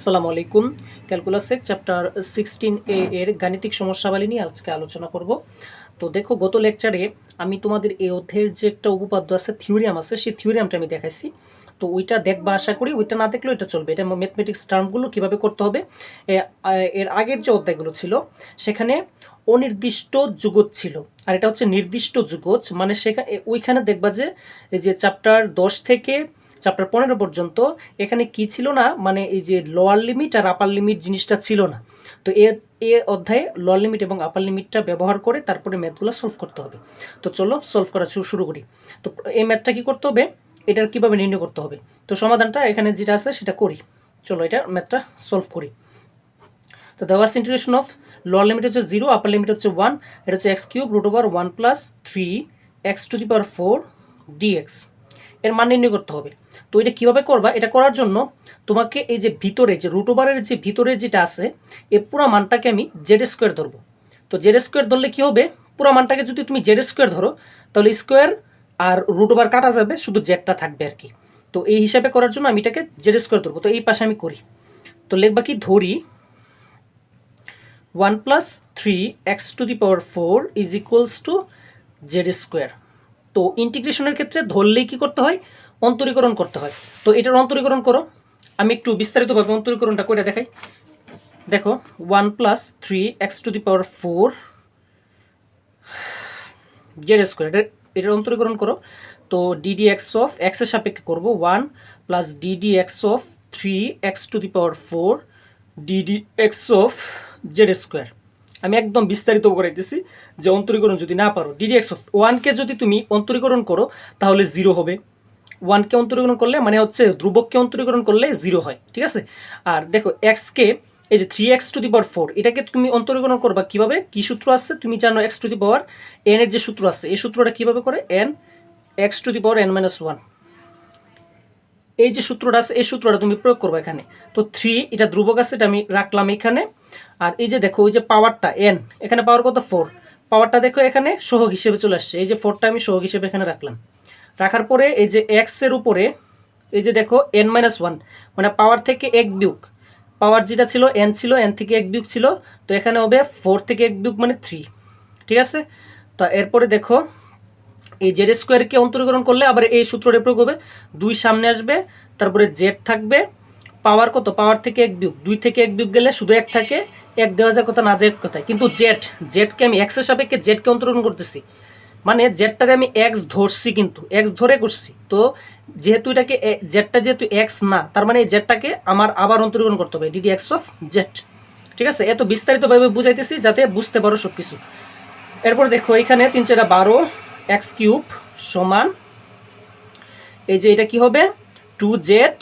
আসসালামু আলাইকুম। ক্যালকুলাসের chapter sixteen এ এর গাণিতিক সমস্যাবলী নিয়ে আজকে আলোচনা করব। তো দেখো, গত লেকচারে আমি তোমাদের এই অধ্যায়ের যে একটা উপপাদ্য আছে, থিওরিয়াম আছে, সেই থিওরিয়ামটা আমি দেখাইছি। তো ওইটা দেখবা, আশা করি, ওইটা না দেখলেও এটা চলবে। এটা ম্যাথমেটিক্স টার্মগুলো কীভাবে করতে হবে এর আগের যে অধ্যায়গুলো ছিল, সেখানে অনির্দিষ্ট যুগজ ছিল। আর এটা হচ্ছে নির্দিষ্ট যুগজ মানে সেখানে ওইখানে দেখবা যে যে চ্যাপ্টার দশ থেকে চ্যাপ্টার পনেরো পর্যন্ত এখানে কি ছিল না? মানে এই যে লোয়ার লিমিট আর আপার লিমিট জিনিসটা ছিল না। তো এ এ অধ্যায়ে লোয়ার লিমিট এবং আপার লিমিটটা ব্যবহার করে তারপরে ম্যাথগুলো সলভ করতে হবে। তো চলো সলভ করা শুরু করি। তো এই ম্যাথটা কি করতে হবে? এটার কীভাবে নির্ণয় করতে হবে? তো সমাধানটা এখানে যেটা আছে সেটা করি। চলো এটা ম্যাথটা সলভ করি। তো দেওয়া আছে ইন্টিগ্রেশন অফ লোয়ার লিমিট হচ্ছে জিরো আপার লিমিট হচ্ছে ওয়ান এটা হচ্ছে X cube root over one plus three X to the power four dx এর মান নির্ণয় করতে হবে। তো এটা কীভাবে করবা? এটা করার জন্য তোমাকে এই যে ভিতরে, যে রুট ওভারের যে ভিতরে যেটা আছে এই পুরো মানটাকে আমি জেড স্কোয়ার ধরবো। তো জেড স্কোয়ার ধরলে কী হবে? পুরো মানটাকে যদি তুমি জেড স্কোয়ার ধরো, তাহলে স্কোয়ার আর রুট ওভার কাটা যাবে, শুধু জেডটা থাকবে আর কি। তো এই হিসাবে করার জন্য আমি এটাকে জেড স্কোয়ার ধরবো। তো এই পাশে আমি করি। তো লিখবা কি? ধরি one plus three X to the power four is equals to Z square তো ইন্টিগ্রেশনের ক্ষেত্রে ধরলেই কি করতে হয়? অন্তরীকরণ করতে হয়। তো এটার অন্তরীকরণ করো। আমি একটু বিস্তারিতভাবে অন্তরীকরণটা করে দেখাই। দেখো one plus three X to the power four Z square এটা, এটার অন্তরীকরণ করো। তো ডিডি এক্স অফ এক্সের সাপেক্ষে করব one plus d d X of three X to the power four d d X of Z square আমি একদম বিস্তারিত করাইতেছি যে অন্তরীকরণ যদি না পারো ডিডি এক্স অফ ওয়ানকে যদি তুমি অন্তরীকরণ করো, তাহলে জিরো হবে। ওয়ানকে অন্তরীকরণ করলে মানে হচ্ছে ধ্রুবককে অন্তরীকরণ করলে জিরো হয়, ঠিক আছে? আর দেখো এক্সকে এই যে three X to the power four এটাকে তুমি অন্তরীকরণ করবা কীভাবে? কী সূত্র আছে? তুমি জানো X to the power N এর যে সূত্র আছে, এই সূত্রটা কীভাবে করে? N X to the power N minus one এই যে সূত্রটা আছে, এই সূত্রটা তুমি প্রয়োগ করবে এখানে। তো থ্রি এটা ধ্রুবক আছে, এটা আমি রাখলাম এখানে। আর এই যে দেখো, ওই যে পাওয়ারটা এন এখানে পাওয়ার কত? ফোর পাওয়ারটা দেখো এখানে সহগ হিসেবে চলে আসছে। এই যে ফোরটা আমি সহগ হিসেবে এখানে রাখলাম। রাখার পরে এই যে এক্সের উপরে, এই যে দেখো এন মাইনাস ওয়ান মানে পাওয়ার থেকে এক বিয়োগ। পাওয়ার যেটা ছিল এন ছিল এন থেকে এক বিয়োগ ছিল। তো এখানে হবে ফোর থেকে এক বিয়োগ মানে থ্রি ঠিক আছে? তো এরপরে দেখো এই জেড স্কোয়ারকে অন্তরীকরণ করলে আবার এই সূত্রটা প্রয়োগ হবে। দুই সামনে আসবে, তারপরে জেড থাকবে। পাওয়ার কত? পাওয়ার থেকে এক বিয়োগ। দুই থেকে এক বিয়োগ গেলে শুধু এক থাকে। এক দেওয়া যায় কথা না, যায় কথায়। কিন্তু জেড জেডকে আমি এক্সের সাপেক্ষে জেডকে অন্তরীকরণ করতেছি। মানে জেডটাকে আমি এক্স ধরছি কিন্তু। এক্স ধরে করছি। তো যেহেতু এটাকে জেডটা যেহেতু এক্স না, তার মানে এই জেডটাকে আমার আবার অন্তরীকরণ করতে হবে। ডিডি এক্স অফ জেড ঠিক আছে? এত বিস্তারিতভাবে বুঝাইতেছি যাতে বুঝতে পারো সব কিছু এরপর দেখো, এখানে তিন চারটা বারো। এক্স কিউব সমান, এই যে এটা কি হবে? Two Z.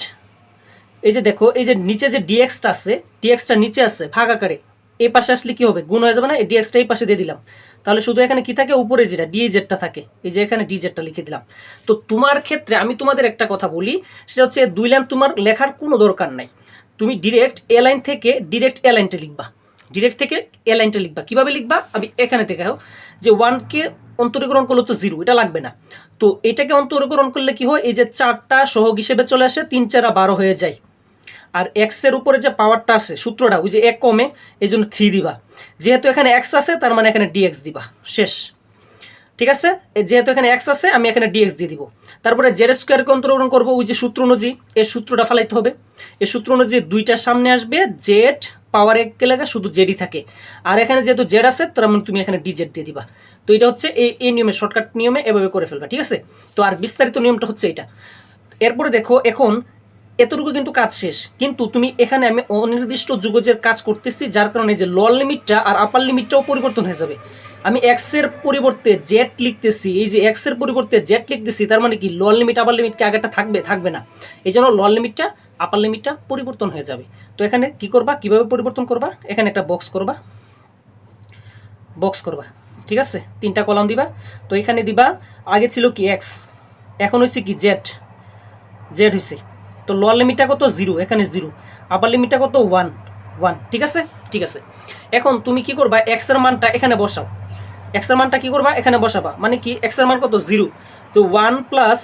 এই যে দেখো, এই যে নিচে যে ডিএক্সটা আছে ডিএক্সটা নিচে আছে, ভাগ আকারে এই পাশে আসলে কি হবে? গুণ হয়ে যাবে না, এই ডিএক্সটা এই পাশে দিয়ে দিলাম। তাহলে শুধু এখানে কি থাকে? উপরে যেটা ডি জেডটা থাকে। এই যে এখানে ডি জেডটা লিখে দিলাম। তো তোমার ক্ষেত্রে আমি তোমাদের একটা কথা বলি, সেটা হচ্ছে দুই লাইন তোমার লেখার কোনো দরকার নাই। তুমি ডিরেক্ট এ লাইন থেকে ডিরেক্ট এ লাইনটা লিখবা। ডিরেক্ট থেকে এ লাইনটা লিখবা। কীভাবে লিখবা? আমি এখানে হোক যে ওয়ানকে অন্তরীকরণ করলে তো জিরো এটা লাগবে না। তো এটাকে অন্তরীকরণ করলে কি হয়? এই যে চারটা সহগ হিসেবে চলে আসে, তিন চারা বারো হয়ে যায়। আর এক্সের উপরে যে পাওয়ারটা আছে সূত্রটা, ওই যে এক কমে, এই জন্য থ্রি দিবা। যেহেতু এখানে এক্স আছে, তার মানে এখানে ডিএক্স দিবা। শেষ। ঠিক আছে? যেহেতু এখানে এক্স আছে, আমি এখানে ডিএক্স দিয়ে দিব। তারপরে জেড স্কোয়ারকে অন্তরকরণ করব, ওই যে সূত্র অনুযায়ী। এর সূত্রটা ফালাইতে হবে। এই সূত্র অনুযায়ী দুইটার সামনে আসবে জেড পাওয়ার এক লেখা শুধু জেডই থাকে। আর এখানে যেহেতু জেড আছে, তার মানে তুমি এখানে ডি ডিজেড দিয়ে দিবা। তো এটা হচ্ছে এই এই নিয়মে, শর্টকাট নিয়মে এভাবে করে ফেলবা, ঠিক আছে? তো আর বিস্তারিত নিয়মটা হচ্ছে এটা। এরপরে দেখো, এখন এতটুকু কিন্তু কাজ শেষ। কিন্তু তুমি এখানে আমি অনির্দিষ্ট যুগজের কাজ করতেছি, যার কারণে যে লোয়ার লিমিটটা আর আপার লিমিটটাও পরিবর্তন হয়ে যাবে। আমি এক্সের পরিবর্তে জেড লিখতেছি, এই যে এক্সের পরিবর্তে জেড লিখতেছি, তার মানে কি লোয়ার লিমিট আপার লিমিট কি আগেটা থাকবে থাকবে না। এই জন্য লোয়ার লিমিটটা আপার লিমিটটা পরিবর্তন হয়ে যাবে। তো এখানে কি করবা? কীভাবে পরিবর্তন করবা? এখানে একটা বক্স করবা। বক্স করবা। ঠিক আছে? তিনটা কলাম দিবা। তো এখানে দিবা, আগে ছিল কি এক্স এখন হয়েছে কি জেড জেড হয়েছে তো লোয়ার লিমিটটা কত? জিরো এখানে জিরো আপার লিমিটটা কত? ওয়ান ওয়ান ঠিক আছে? ঠিক আছে। এখন তুমি কি করবা? এক্সের মানটা এখানে বসাও। এক্সের মানটা কি করবা? এখানে বসাবা। মানে কি? এক্সের মান কত? জিরো তো one plus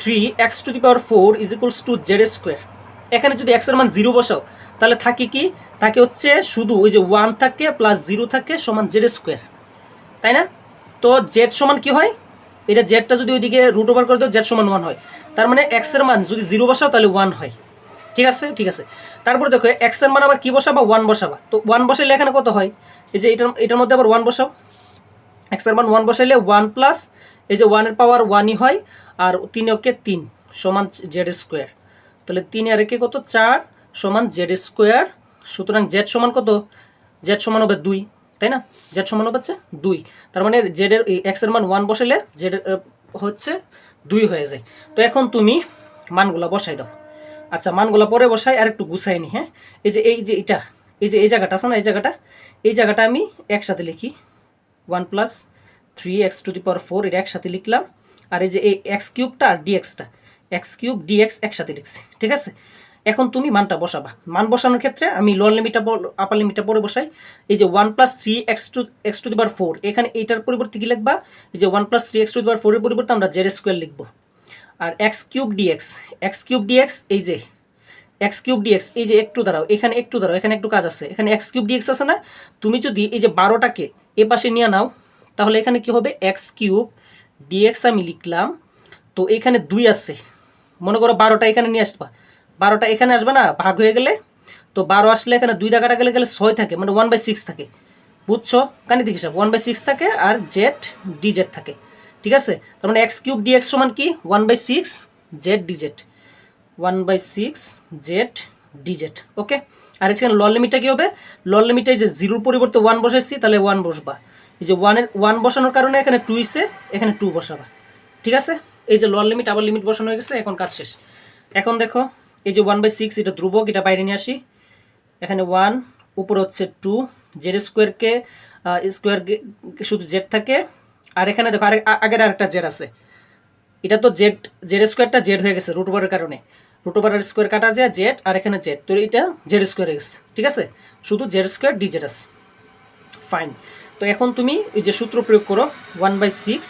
three X to the power four is equals to Z square এখানে যদি এক্সের মান জিরো বসাও, তাহলে থাকে কি? থাকে হচ্ছে শুধু ওই যে ওয়ান থাকে প্লাস জিরো থাকে সমান জেড স্কোয়ার তাই না? তো জেড সমান কি হয়? এটা জেডটা যদি ওইদিকে রুট ওভার করে দাও জেড সমান ওয়ান হয়। তার মানে এক্সের মান যদি জিরো বসাও, তাহলে ওয়ান হয়। ঠিক আছে? ঠিক আছে। তারপরে দেখো এক্সের মান আবার কী বসাবা? ওয়ান বসাবা। তো ওয়ান বসাইলে এখানে কত হয়? এই যে এটার এটার মধ্যে আবার ওয়ান বসাও। এক্সের মান ওয়ান বসাইলে ওয়ান প্লাস এই যে ওয়ানের পাওয়ার ওয়ানই হয়, আর তিন ওকে তিন, সমান জেড স্কোয়ার তাহলে তিন আর একে কত? চার সমান জেড স্কোয়ার সুতরাং জেড সমান কত? জেড সমান হবে দুই, তাই না? জেড সমান হবে হচ্ছে দুই। তার মানে জেডের এক্সের মান ওয়ান বসাইলে জেড হচ্ছে দুই হয়ে যায়। তো এখন তুমি মানগুলা বসাই দাও। আচ্ছা মানগুলা পরে বসাই আর একটু গুছাই নি হ্যাঁ? এই যে এই যে এটা, এই যে, এই জায়গাটা আছে না, এই জায়গাটা? এই জায়গাটা আমি একসাথে লিখি। One plus three X to the power four এটা একসাথে লিখলাম। আর এই যে, এই এক্স কিউবটা আর ডিএক্সটা এক্স কিউব ডিএক্স একসাথে লিখছি, ঠিক আছে? এখন তুমি মানটা বসাবা। মান বসানোর ক্ষেত্রে আমি লোয়ার লিমিটটা আপার লিমিটটা পরে বসাই। এই যে one plus three X to X to the power four এখানে এইটার পরিবর্তে কি লিখবা? এই যে one plus three X to the power ফোরের পরিবর্তে আমরা জেড স্কোয়ার লিখব। আর X cube dx X cube dx এই যে এক্স কিউব ডিএক্স এই যে একটু দাঁড়াও, এখানে একটু দাঁড়াও, এখানে একটু কাজ আছে। এখানে এক্স কিউব ডিএক্স আছে না? তুমি যদি এই যে বারোটাকে এ পাশে নিয়ে নাও, তাহলে এখানে কি হবে? এক্স কিউব ডিএক্স আমি লিখলাম। তো এখানে দুই আছে। মনে করো বারোটা এখানে নিয়ে আসবা। বারোটা এখানে আসবে না, ভাগ হয়ে গেলে তো বারো আসলে এখানে দুই টাকাটা গেলে গেলে ছয় থাকে মানে ওয়ান বাই সিক্স থাকে। বুঝছ? কানিতে হিসাব ওয়ান বাই সিক্স থাকে আর জেড ডি জেড থাকে। ঠিক আছে? তার মানে এক্স কিউব ডিএক্স সমান কি? One by six Z D Z one by six Z dz okay আর এখানে ল লিমিটটা কী হবে? ল লিমিটে যে জিরোর পরিবর্তে ওয়ান বসাইছি, তাহলে ওয়ান বসবা। এই যে ওয়ানের ওয়ান বসানোর কারণে এখানে টু ইসে এখানে টু বসাবা। ঠিক আছে? এই যে ল লিমিট আবার লিমিট বসানো হয়ে গেছে, এখন কাজ শেষ। এখন দেখো, এই যে ওয়ান বাই সিক্স এটা ধ্রুবক, এটা বাইরে নিয়ে আসি। এখানে ওয়ান উপরে হচ্ছে টু জেড স্কোয়ারকে স্কোয়ার শুধু জেড থাকে। আর এখানে দেখো আরেক আগের আরেকটা জেড আছে। এটা তো জেড জেড স্কোয়ারটা জেড হয়ে গেছে রুট ওভারের কারণে। রুট ওভারের স্কোয়ার কাটা যায় জেড আর এখানে জেড তো এটা জেড স্কোয়ার গেছে ঠিক আছে? শুধু জেড স্কোয়ার ডি জেড আছে। ফাইন তো এখন তুমি এই যে সূত্র প্রয়োগ করো ওয়ান বাই সিক্স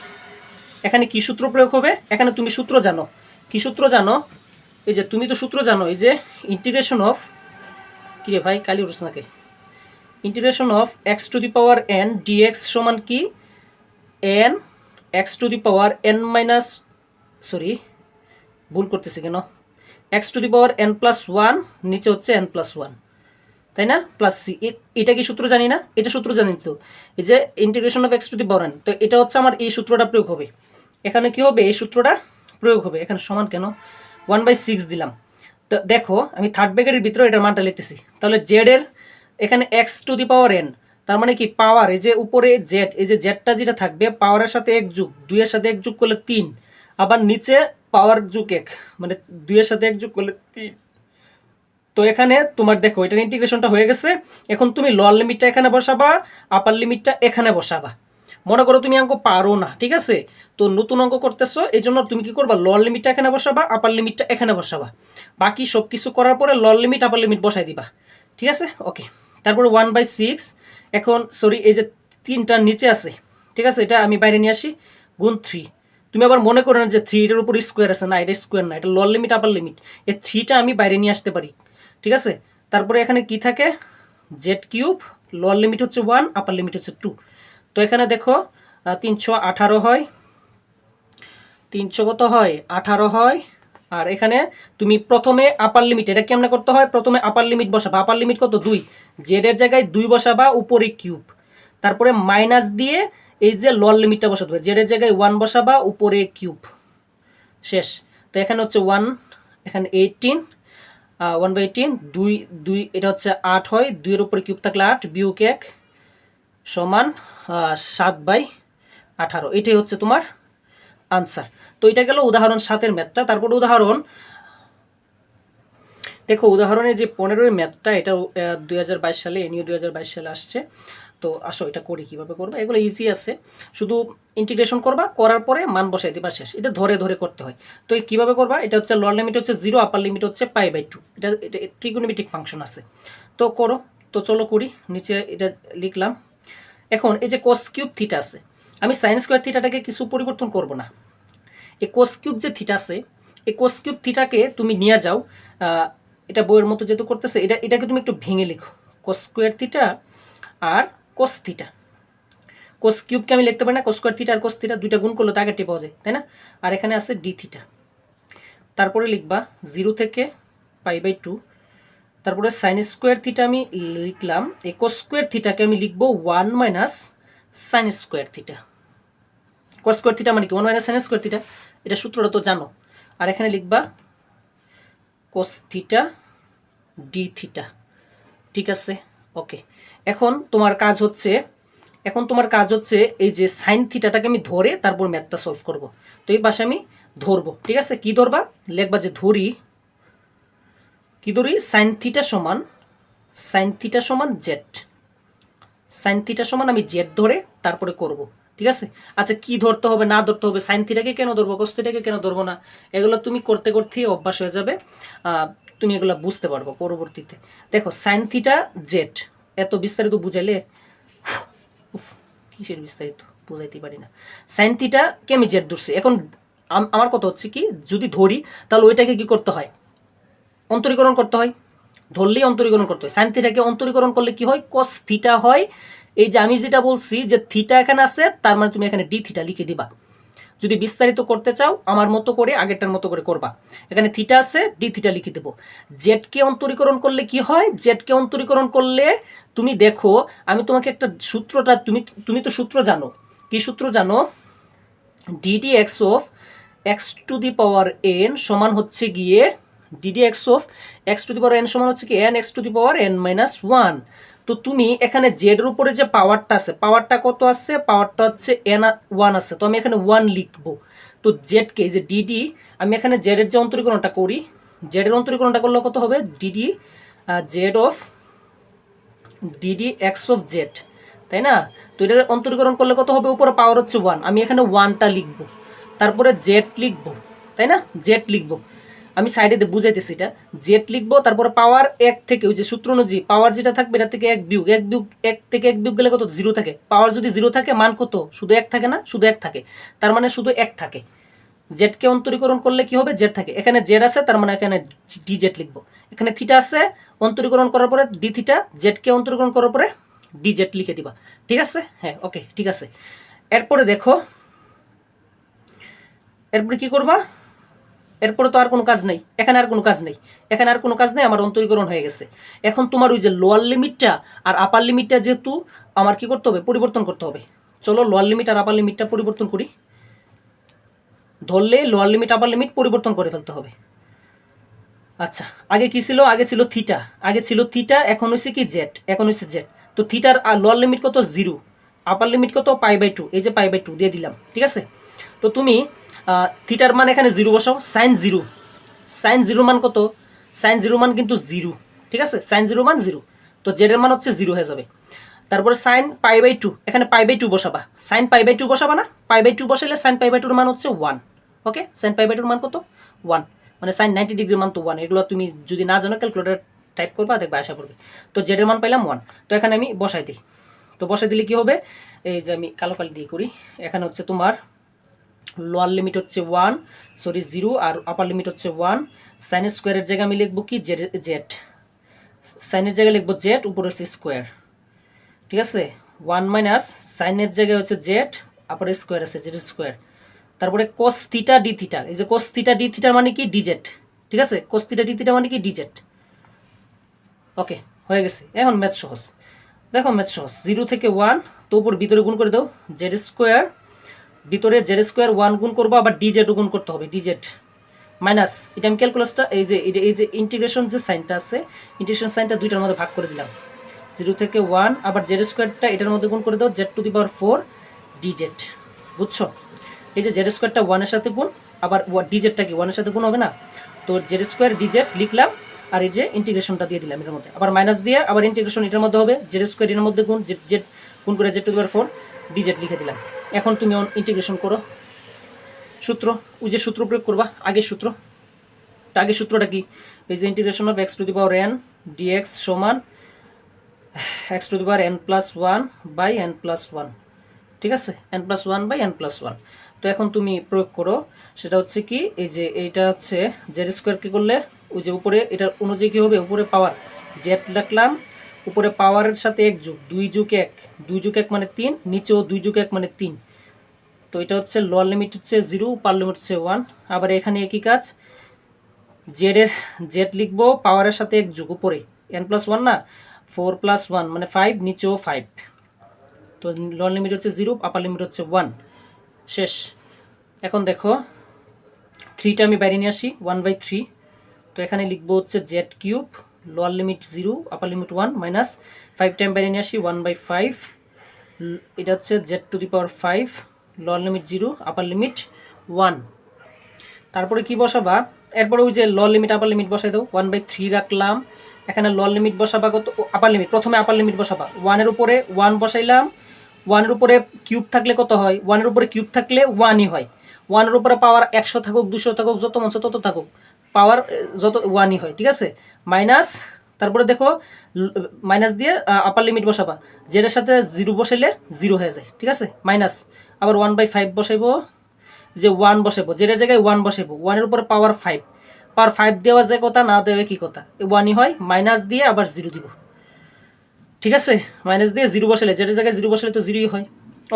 এখানে কি সূত্র প্রয়োগ হবে? এখানে তুমি সূত্র জানো। কি সূত্র জানো? এই যে, তুমি তো সূত্র জানো, এই যে ইন্টিগ্রেশন অফ কী রে ভাই, কালি উঠছ নাকি? Integration of X to the power N dx সমান কি? N X to the power N minus sorry ভুল করতেছি কেন? X to the power N plus one নিচে হচ্ছে এন প্লাস ওয়ান তাই না? প্লাস সি এটা কি সূত্র জানি না? এটা সূত্র জানি তো। এই যে integration of X to the power N তো এটা হচ্ছে আমার এই সূত্রটা প্রয়োগ হবে। এখানে কি হবে? এই সূত্রটা প্রয়োগ হবে। এখানে সমান কেন? ওয়ান বাই সিক্স দিলাম। তো দেখো, আমি থার্ড ব্যাকেটের ভিতরে এটার মানটা লিখতেছি। তাহলে জেড এর এখানে X to the power N তার মানে কি? পাওয়ার এই যে উপরে জেড এই যে জেডটা যেটা থাকবে পাওয়ারের সাথে এক যুগ দুইয়ের সাথে এক যুগ করলে তিন, আবার নিচে পাওয়ার যুগ এক মানে দুইয়ের সাথে এক যুগ করলে তিন। তো এখানে তোমার দেখো, এটার ইন্টিগ্রেশনটা হয়ে গেছে। এখন তুমি লোয়ার লিমিটটা এখানে বসাবা আপার লিমিটটা এখানে বসাবা। মনে করো তুমি অঙ্ক পারো না, ঠিক আছে? তো নতুন অঙ্ক করতেছো, এই জন্য তুমি কি করবা? লোয়ার লিমিটটা এখানে বসাবা আপার লিমিটটা এখানে বসাবা। বাকি সব কিছু করার পরে লোয়ার লিমিট আপার লিমিট বসাই দিবা। ঠিক আছে? ওকে তারপরে ওয়ান বাই সিক্স এখন সরি এই যে তিনটা নিচে আছে, ঠিক আছে? এটা আমি বাইরে নিয়ে আসি, গুণ থ্রি তুমি আবার মনে করো না যে থ্রি এটার উপর স্কোয়ার আছে, না, এটা স্কোয়ার না, এটা লোয়ার লিমিট আপার লিমিট এই থ্রিটা আমি বাইরে নিয়ে আসতে পারি, ঠিক আছে? তারপরে এখানে কি থাকে? জেড কিউব লোয়ার লিমিট হচ্ছে ওয়ান আপার লিমিট হচ্ছে টু তো এখানে দেখো তিনশো আঠারো হয়। তিনশো কত হয়? আঠারো হয়। আর এখানে তুমি প্রথমে আপার লিমিট এটা কেমনে করতে হয়? প্রথমে আপার লিমিট বসাবা। আপার লিমিট কত? দুই। জেডের জায়গায় দুই বসাবা, উপরে কিউব তারপরে মাইনাস দিয়ে এই যে লোয়ার লিমিটটা বসাতে হবে। জেডের জায়গায় ওয়ান বসাবা, উপরে কিউব শেষ। তো এখানে হচ্ছে ওয়ান এখানে এইটিন ওয়ান বাই এইটিন দুই দুই, এটা হচ্ছে আট হয়। দুইয়ের উপরে কিউব থাকলে আট বিউক এক সমান সাত বাই আঠারো। এটাই হচ্ছে তোমার আনসার তো এটা গেল উদাহরণ সাতের ম্যাথটা তারপর উদাহরণ, দেখো উদাহরণে যে পনেরোই ম্যাথটা এটা দু হাজার বাইশ সালে এনিও দুই হাজার বাইশ সালে আসছে। তো আসো, এটা করি, কীভাবে করব? এগুলো ইজি আছে। শুধু ইন্টিগ্রেশন করবা, করার পরে মান বসাই দিবা, শেষ। এটা ধরে ধরে করতে হয়। তো এই কীভাবে করবা? এটা হচ্ছে লোয়ার লিমিট হচ্ছে জিরো আপার লিমিট হচ্ছে পাই বাই টু এটা এটা ট্রিগোনোমেট্রিক ফাংশন আছে। তো করো। তো চলো করি। নিচে এটা লিখলাম। এখন এই যে কোস কিউব থিটা আছে, আমি সাইন স্কোয়ার থিটাটাকে কিছু পরিবর্তন করব না। এই কোস কিউব যে থিটা আছে, এই কোস কিউব থিটাকে তুমি নিয়ে যাও এটা বইয়ের মতো যেহেতু করতেছে, এটা, এটাকে তুমি একটু ভেঙে লিখো। কোস স্কোয়ার থিটা আর কোস থিটা কোস কিউবকে আমি লিখতে পারি না কোস স্কোয়ার থিটা আর কোস থিটা দুইটা গুণ করলে তো আগেরটি পাওয়া যায়, তাই না? আর এখানে আছে ডি থিটা তারপরে লিখবা জিরো থেকে পাই বাই টু তারপরে সাইন স্কোয়ার থিটা আমি লিখলাম এই কোস স্কোয়ার থিটাকে আমি লিখব one minus sine square theta cos square theta মানে কি? One minus sine square theta এটা সূত্রটা তো জানো। আর এখানে লিখবা কোস থিটা ডি থিটা ঠিক আছে? ওকে এখন তোমার কাজ হচ্ছে, এখন তোমার কাজ হচ্ছে এই যে সাইন থিটাটাকে আমি ধরে তারপর ম্যাথটা সলভ করব। তো এই পাশে আমি ধরবো। ঠিক আছে? কি ধরবা? লিখবা যে ধরি কি ধরি সাইন থিটা সমান সাইন থিটা সমান জেড সাইন থিটা সমান আমি জেড ধরে তারপরে করব, ঠিক আছে? আচ্ছা কি ধরতে হবে, না ধরতে হবে? সাইন থিটাকে কেন ধরবো? কোস থিটাকে কেন ধরবো না? এগুলো তুমি করতে করতে অভ্যাস হয়ে যাবে। তুমি এগুলো বুঝতে পারব পরবর্তীতে। দেখো সাইন থিটা জেড এত বিস্তারিত বুঝাইলে কিসের বিস্তারিত বুঝাইতে পারি না। সাইন থিটাকে আমি জেড ধরছি। এখন আমার কথা হচ্ছে কি, যদি ধরি, তাহলে ওইটাকে কি করতে হয়? অন্তরীকরণ করতে হয়। ধরলেই অন্তরীকরণ করতে হয়। সাইন থিটাকে অন্তরীকরণ করলে কি হয়? কস থিটা হয়। এই যে আমি যেটা বলছি যে থিটা এখানে আছে, তার মানে তুমি এখানে ডি থিটা লিখে দিবা। যদি বিস্তারিত করতে চাও, আমার মতো করে, আগেরটার মতো করে করবা। এখানে থিটা আছে ডি থিটা লিখে দেবো। জেডকে অন্তরীকরণ করলে কি হয়? জেডকে অন্তরীকরণ করলে তুমি দেখো, আমি তোমাকে একটা সূত্রটা, তুমি তুমি তো সূত্র জানো। কি সূত্র জানো? D d X of X to the power N সমান হচ্ছে গিয়ে d d X of X to the power N সমান হচ্ছে কি N X to the power N minus one তো তুমি এখানে জেড এর উপরে যে পাওয়ারটা আছে পাওয়ারটা কত আছে? পাওয়ারটা হচ্ছে এন ওয়ান আছে। তো আমি এখানে ওয়ান লিখব। তো জেডকে যে ডিডি আমি এখানে জেড এর যে অন্তরীকরণটা করি জেড এর অন্তরীকরণটা করলে কত হবে? D d Z of d d X of Z তাই না? তো এটার অন্তরীকরণ করলে কত হবে? উপরে পাওয়ার হচ্ছে ওয়ান আমি এখানে ওয়ানটা লিখব। তারপরে জেড লিখব। তাই না? জেড লিখব। আমি সাইডে বুঝাইতেছি এটা। জেড লিখব, তারপরে পাওয়ার এক থেকে, ওই যে সূত্র অনুযায়ী পাওয়ার যেটা থাকবে এটা থেকে এক বিয়োগ এক বিয়োগ, এক থেকে এক বিয়োগ গেলে কত? জিরো থাকে। পাওয়ার যদি জিরো থাকে, মান কত? শুধু এক থাকে না? শুধু এক থাকে। তার মানে শুধু এক থাকে। জেডকে অন্তরীকরণ করলে কি হবে? জেড থাকে। এখানে জেড আছে, তার মানে এখানে ডি জেড লিখব। এখানে থিটা আছে, অন্তরীকরণ করার পরে ডি থিটা জেডকে অন্তরীকরণ করার পরে ডি জেড লিখে দিবা। ঠিক আছে? হ্যাঁ ওকে ঠিক আছে। এরপরে দেখো, এরপরে কি করবা? এরপরে তো আর কোনো কাজ নেই। এখানে আর কোনো কাজ নেই। এখানে আর কোনো কাজ নেই, আমার অন্তরীকরণ হয়ে গেছে। এখন তোমার ওই যে লোয়ার লিমিটটা আর আপার লিমিটটা যেহেতু, আমার কি করতে হবে? পরিবর্তন করতে হবে। চলো লোয়ার লিমিট আর আপার লিমিটটা পরিবর্তন করি। ধরলে লোয়ার লিমিট আপার লিমিট পরিবর্তন করে ফেলতে হবে। আচ্ছা আগে কি ছিল? আগে ছিল থিটা আগে ছিল থিটা এখন হচ্ছে কি জেড এখন হচ্ছে জেড তো থিটার লোয়ার লিমিট কত? জিরো আপার লিমিট কত? পাই বাই টু এই যে পাই বাই টু দিয়ে দিলাম। ঠিক আছে? তো তুমি থিটার মান এখানে জিরো বসাও সাইন জিরো। সাইন জিরো মান কত? সাইন জিরো মান কিন্তু জিরো, ঠিক আছে? সাইন জিরো মান জিরো। তো জেডের মান হচ্ছে জিরো হয়ে যাবে। তারপরে সাইন পাই বাই টু এখানে পাই বাই টু বসাবা। সাইন পাই বাই টু বসাবা না? পাই বাই টু বসাইলে সাইন পাই বাই টুর মান হচ্ছে one okay sine pi by টুর মান কত? ওয়ান মানে সাইন নাইনটি ডিগ্রির মান তো ওয়ান এগুলো তুমি যদি না জানো ক্যালকুলেটার টাইপ করবা, দেখবে আশা করবে। তো জেডের মান পাইলাম ওয়ান তো এখানে আমি বসাই দিই। তো বসাই দিলে কি হবে? এই যে আমি কালো কালি দিয়ে করি। এখানে হচ্ছে তোমার লোয়ার লিমিট হচ্ছে ওয়ান সরি জিরো আর আপার লিমিট হচ্ছে ওয়ান সাইন স্কোয়ারের জায়গায় আমি লিখব কি? জেড জেড সাইনের জায়গায় লিখব জেড উপরে হচ্ছে স্কোয়ার ঠিক আছে? ওয়ান মাইনাস সাইনের জায়গায় হচ্ছে জেড আপার স্কোয়ার আছে জেড স্কোয়ার তারপরে কোস থিটা ডি থিটা এই যে কোস থিটা ডি থিটার মানে কি? ডিজেট ঠিক আছে? কোস থিটা ডি থিটা মানে কি? ডিজেট ওকে হয়ে গেছে। এখন ম্যাথ সহজ। দেখো ম্যাথ সহজ। জিরো থেকে ওয়ান তো উপর ভিতরে গুণ করে দাও। জেড স্কোয়ার ভিতরে জেড স্কোয়ার ওয়ান গুণ করব, আবার ডিজেডও গুণ করতে হবে ডিজেড মাইনাস, এটা আমি ক্যালকুলাসটা এই যে এই যে- এই যে ইন্টিগ্রেশন যে সাইনটা আছে ইন্টিগ্রেশন সাইনটা দুইটার মধ্যে ভাগ করে দিলাম। জিরো থেকে ওয়ান আবার জেড স্কোয়ারটা এটার মধ্যে গুণ করে দাও Z to the power four dz বুঝছ? এই যে জেড স্কোয়ারটা ওয়ানের সাথে গুণ, আবার ডিজেডটা কি ওয়ানের সাথে গুণ হবে না? তো জেড স্কোয়ার ডিজেড লিখলাম, আর এই যে ইন্টিগ্রেশনটা দিয়ে দিলাম এটার মধ্যে। আবার মাইনাস দিয়ে আবার ইন্টিগ্রেশন এটার মধ্যে হবে জেড স্কোয়ার এর মধ্যে গুণ জেড জেড গুণ করে Z to the power four dz লিখে দিলাম। এখন তুমি ইন্টিগ্রেশন করো। সূত্র, ওই যে সূত্র প্রয়োগ করবা, আগের সূত্র। তা আগের সূত্রটা কি? এই যে integration of X to the power N dx সমান X to the power N plus one by N plus one ঠিক আছে? N plus one by N plus one তো এখন তুমি প্রয়োগ করো, সেটা হচ্ছে কি, এই যে এইটা হচ্ছে জেড স্কোয়ার কি করলে? ওই যে উপরে, এটার অনুযায়ী কী হবে? উপরে পাওয়ার জেড লিখলাম উপরে পাওয়ারের সাথে এক যুগ, দুই যুগ এক। দুই যুগ এক মানে তিন, নিচেও দুই যুগ এক মানে তিন। তো এটা হচ্ছে লোয়ার লিমিট হচ্ছে জিরো পার লিমিট হচ্ছে ওয়ান আবার এখানে একই কাজ জেডের জেড লিখব পাওয়ারের সাথে এক যুগ উপরে। এন প্লাস ওয়ান না? ফোর প্লাস ওয়ান মানে ফাইভ নিচেও ফাইভ তো লোয়ার লিমিট হচ্ছে জিরো আপার লিমিট হচ্ছে ওয়ান শেষ। এখন দেখো থ্রিটা আমি বাইরে নিয়ে আসি ওয়ান বাই থ্রি তো এখানে লিখব হচ্ছে Z cube lower limit zero upper limit one minus five time বাইরে নিয়ে আসি ওয়ান বাই ফাইভ এটা হচ্ছে Z to the power five lower limit zero upper limit one তারপরে কি বসাবা? এরপরে ওই যে ল লিমিট আপার লিমিট বসাই দাও। ওয়ান বাই থ্রি রাখলাম। এখানে ল লিমিট বসাবা কত? আপার লিমিট প্রথমে আপার লিমিট বসাবা। ওয়ানের উপরে ওয়ান বসাইলাম। ওয়ানের উপরে কিউব থাকলে কত হয়? ওয়ানের উপরে কিউব থাকলে ওয়ানই হয়। ওয়ানের উপরে পাওয়ার একশো থাকুক, দুশো থাকুক, যত চায় তত থাকুক। পাওয়ার যত ওয়ানই হয়, ঠিক আছে? মাইনাস তারপরে দেখো মাইনাস দিয়ে আপার লিমিট বসাবা। জেডের সাথে জিরো বসাইলে জিরো হয়ে যায়, ঠিক আছে? মাইনাস আবার ওয়ান বাই ফাইভ বসাইবো, যে ওয়ান বসাবো যেটা জায়গায় ওয়ান বসাবো ওয়ানের উপরে পাওয়ার ফাইভ পাওয়ার ফাইভ দেওয়া যায় কথা, না দেওয়া কি কথা? ওয়ানই হয় মাইনাস দিয়ে আবার জিরো দিব। ঠিক আছে? মাইনাস দিয়ে জিরো বসালে যেটা জায়গায় জিরো বসালে তো জিরোই হয়।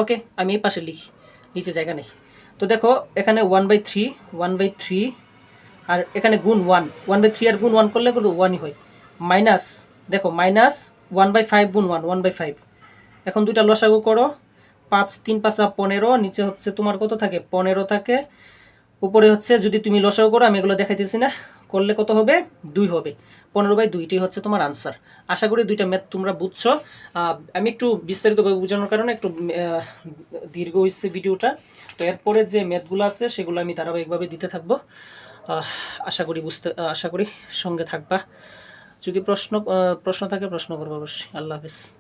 ওকে আমি এই পাশে লিখি, নিচে জায়গা নেই। তো দেখো, এখানে one by three one by three আর এখানে গুণ ওয়ান ওয়ান বাই থ্রি আর গুণ ওয়ান করলে কিন্তু ওয়ানই হয়। মাইনাস দেখো মাইনাস ওয়ান বাই ফাইভ গুণ ওয়ান ওয়ান বাই ফাইভ এখন দুইটা লসাগু করো। পাঁচ, তিন, পাঁচা পনেরো, নিচে হচ্ছে তোমার কত থাকে? পনেরো থাকে। উপরে হচ্ছে যদি তুমি লসাগু করো, আমি এগুলো দেখাইতেছি না। করলে কত হবে? দুই হবে। পনেরো বাই দুইটি হচ্ছে তোমার আনসার আশা করি দুইটা ম্যাথ তোমরা বুঝছ। আমি একটু বিস্তারিতভাবে বোঝানোর কারণে একটু দীর্ঘ হয়েছে ভিডিওটা। তো এরপরে যে ম্যাথগুলো আছে, সেগুলো আমি ধারাবাহিকভাবে দিতে থাকব। আশা করি বুঝতে, আশা করি সঙ্গে থাকবা। যদি প্রশ্ন প্রশ্ন থাকে প্রশ্ন করব অবশ্যই। আল্লাহ হাফিজ।